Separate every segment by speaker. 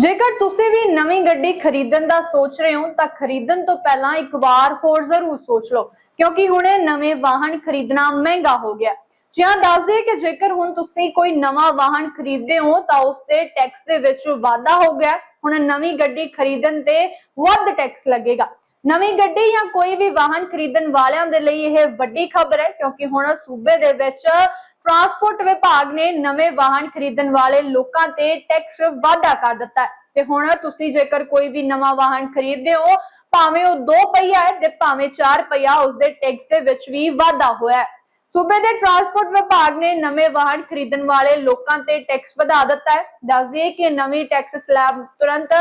Speaker 1: ਜੇਕਰ ਤੁਸੀਂ ਵੀ ਨਵੀਂ ਗੱਡੀ ਖਰੀਦਣ ਦਾ ਸੋਚ ਰਹੇ ਹੋ, ਤਾਂ ਖਰੀਦਣ ਤੋਂ ਪਹਿਲਾਂ ਇੱਕ ਵਾਰ ਹੋਰ ਜ਼ਰੂਰ ਸੋਚ ਲਓ, ਕਿਉਂਕਿ ਹੁਣ ਇਹ ਨਵੇਂ ਵਾਹਨ ਖਰੀਦਣਾ ਮਹਿੰਗਾ ਹੋ ਗਿਆ। ਜੀ ਹਾਂ ਦੱਸ ਦਈਏ ਕਿ ਜੇਕਰ ਹੁਣ ਤੁਸੀਂ ਕੋਈ ਨਵਾਂ ਵਾਹਨ ਖਰੀਦਦੇ ਹੋ, ਤਾਂ ਉਸ ਤੇ ਟੈਕਸ ਦੇ ਵਿੱਚ ਵਾਧਾ ਹੋ ਗਿਆ। ਹੁਣ ਨਵੀਂ ਗੱਡੀ ਖਰੀਦਣ ਤੇ ਵੱਧ ਟੈਕਸ ਲੱਗੇਗਾ। ਨਵੀਂ ਗੱਡੀ ਜਾਂ ਕੋਈ ਵੀ ਵਾਹਨ ਖਰੀਦਣ ਵਾਲਿਆਂ ਦੇ ਲਈ ਇਹ ਵੱਡੀ ਖਬਰ ਹੈ, ਕਿਉਂਕਿ ਹੁਣ ਸੂਬੇ ਦੇ ਵਿੱਚ ਟਰਾਂਸਪੋਰਟ ਵਿਭਾਗ ਨੇ ਨਵੇਂ ਵਾਹਨ ਖਰੀਦਣ ਵਾਲੇ ਲੋਕਾਂ ਤੇ ਟੈਕਸ ਵਾਧਾ ਕਰ ਦਿੱਤਾ ਹੈ। ਤੇ ਹੁਣ ਤੁਸੀਂ ਜੇਕਰ ਕੋਈ ਵੀ ਨਵਾਂ ਵਾਹਨ ਖਰੀਦਦੇ ਹੋ, ਭਾਵੇਂ ਉਹ 2 ਪਹੀਆ ਹੈ ਤੇ ਭਾਵੇਂ 4 ਪਹੀਆ ਉਸ ਦੇ ਟੈਕਸ ਦੇ ਵਿੱਚ ਵੀ ਵਾਧਾ ਹੋਇਆ ਹੈ। ਸੂਬੇ ਦੇ ਟਰਾਂਸਪੋਰਟ ਵਿਭਾਗ ਨੇ ਨਵੇਂ ਵਾਹਨ ਖਰੀਦਣ ਵਾਲੇ ਲੋਕਾਂ ਤੇ ਟੈਕਸ ਵਧਾ ਦਿੱਤਾ ਹੈ। ਦੱਸ ਦਈਏ ਕਿ ਨਵੀਂ ਟੈਕਸ ਸਲੈਬ ਤੁਰੰਤ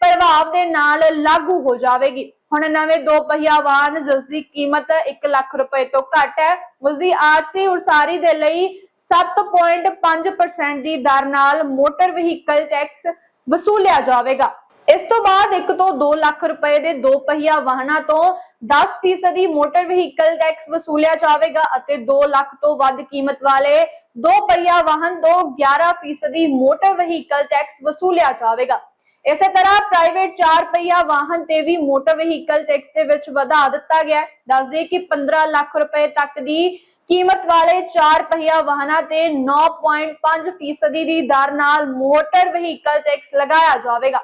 Speaker 1: ਪ੍ਰਭਾਵ ਦੇ ਨਾਲ ਲਾਗੂ ਹੋ ਜਾਵੇਗੀ। ਹੁਣ ਨਵੇਂ ਦੋ ਪਹੀਆ ਵਾਹਨ ਜਿਸ ਦੀ ਕੀਮਤ 1 ਲੱਖ ਰੁਪਏ ਤੋਂ ਘੱਟ ਹੈ। ਉਸ ਦੀ ਆਰਸੀ ਉਸਾਰੀ ਦੇ ਲਈ 7.5% ਦੀ ਦਰ ਨਾਲ ਮੋਟਰ ਵਹੀਕਲ ਟੈਕਸ ਵਸੂਲਿਆ ਜਾਵੇਗਾ। ਇਸ ਤੋਂ ਬਾਅਦ 1 ਤੋਂ 2 ਲੱਖ ਰੁਪਏ ਦੇ ਦੋ ਪਹੀਆ ਵਾਹਨਾਂ ਤੋਂ 10% ਮੋਟਰ ਵਹੀਕਲ ਟੈਕਸ ਵਸੂਲਿਆ ਜਾਵੇਗਾ ਅਤੇ 2 ਲੱਖ ਤੋਂ ਵੱਧ ਕੀਮਤ ਵਾਲੇ ਦੋ ਪਹੀਆ ਵਾਹਨ ਤੋਂ 11% ਮੋਟਰ ਵਹੀਕਲ ਟੈਕਸ ਵਸੂਲਿਆ ਜਾਵੇਗਾ। ਇਸੇ ਤਰ੍ਹਾਂ ਪ੍ਰਾਈਵੇਟ 4 ਪਹੀਆ ਵਾਹਨ ਤੇ ਵੀ ਮੋਟਰ ਵਹੀਕਲ ਟੈਕਸ ਦੇ ਵਿੱਚ ਵਧਾ ਦਿੱਤਾ ਗਿਆ ਹੈ। ਦੱਸਦੇ ਕਿ 15 ਲੱਖ ਰੁਪਏ ਤੱਕ ਦੀ ਕੀਮਤ ਵਾਲੇ 4 ਪਹੀਆ ਵਾਹਨਾਂ ਤੇ 9.5% ਦੀ ਦਰ ਨਾਲ ਮੋਟਰ ਵਹੀਕਲ ਟੈਕਸ ਲਗਾਇਆ ਜਾਵੇਗਾ।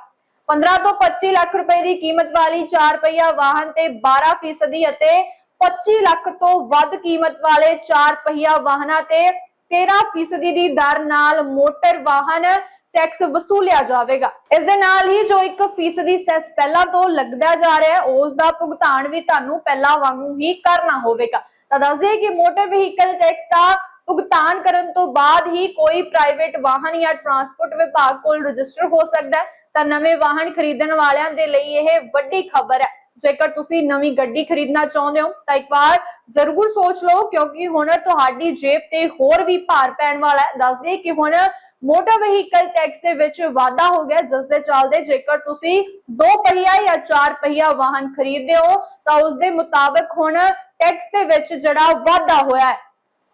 Speaker 1: 15 ਤੋਂ 25 ਲੱਖ ਰੁਪਏ ਦੀ ਕੀਮਤ ਵਾਲੀ 4 ਪਹੀਆ ਵਾਹਨ ਤੇ 12% ਅਤੇ 25 ਲੱਖ ਤੋਂ ਵੱਧ ਕੀਮਤ ਵਾਲੇ 4 ਪਹੀਆ ਵਾਹਨਾਂ ਤੇ 13% ਦੀ ਦਰ ਨਾਲ ਮੋਟਰ ਵਾਹਨ ਟੈਕਸ ਵਸੂਲਿਆ ਜਾਵੇਗਾ। ਇਸ ਦੇ ਨਾਲ ਹੀ ਜੋ 1% ਸੈਸ ਪਹਿਲਾਂ ਤੋਂ ਲੱਗਦਾ ਜਾ ਰਿਹਾ ਹੈ ਉਸ ਦਾ ਭੁਗਤਾਨ ਵੀ ਤੁਹਾਨੂੰ ਪਹਿਲਾਂ ਵਾਂਗੂ ਹੀ ਕਰਨਾ ਹੋਵੇਗਾ। ਤਾਂ ਦੱਸ ਦਈਏ ਕਿ ਮੋਟਰ ਵਹੀਕਲ ਟੈਕਸ ਦਾ ਭੁਗਤਾਨ ਕਰਨ ਤੋਂ ਬਾਅਦ ਹੀ ਕੋਈ ਪ੍ਰਾਈਵੇਟ ਵਾਹਨ ਜਾਂ ਟਰਾਂਸਪੋਰਟ ਵਿਭਾਗ ਕੋਲ ਰਜਿਸਟਰ ਹੋ ਸਕਦਾ ਹੈ। ਤਾਂ ਨਵੇਂ ਵਾਹਨ ਖਰੀਦਣ ਵਾਲਿਆਂ ਦੇ ਲਈ ਇਹ ਵੱਡੀ ਖਬਰ ਹੈ। ਜੇਕਰ ਤੁਸੀਂ ਨਵੀਂ ਗੱਡੀ ਖਰੀਦਣਾ ਚਾਹੁੰਦੇ ਹੋ, ਤਾਂ ਇੱਕ ਵਾਰ ਜ਼ਰੂਰ ਸੋਚ ਲਓ, ਕਿਉਂਕਿ ਹੁਣ ਤੁਹਾਡੀ ਜੇਬ ਤੇ ਹੋਰ ਵੀ ਭਾਰ ਪੈਣ ਵਾਲਾ ਹੈ। ਦੱਸ ਦਈਏ ਕਿ ਹੁਣ ਮੋਟਰ ਵਹੀਕਲ ਟੈਕਸ ਦੇ ਵਿੱਚ ਵਾਧਾ ਹੋ ਗਿਆ, ਜਿਸ ਦੇ ਚੱਲਦੇ ਜੇਕਰ ਤੁਸੀਂ ਦੋ ਪਹੀਆ ਜਾਂ ਚਾਰ ਪਹੀਆ ਵਾਹਨ ਖਰੀਦਦੇ ਹੋ, ਤਾਂ ਉਸ ਦੇ ਮੁਤਾਬਕ ਹੁਣ ਟੈਕਸ ਦੇ ਵਿੱਚ ਜਿਹੜਾ ਵਾਧਾ ਹੋਇਆ ਹੈ।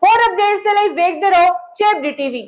Speaker 1: ਹੋਰ ਅਪਡੇਟਸ ਦੇ ਲਈ ਵੇਖਦੇ ਰਹੋ ਚੇਪਡੀ ਟੀਵੀ।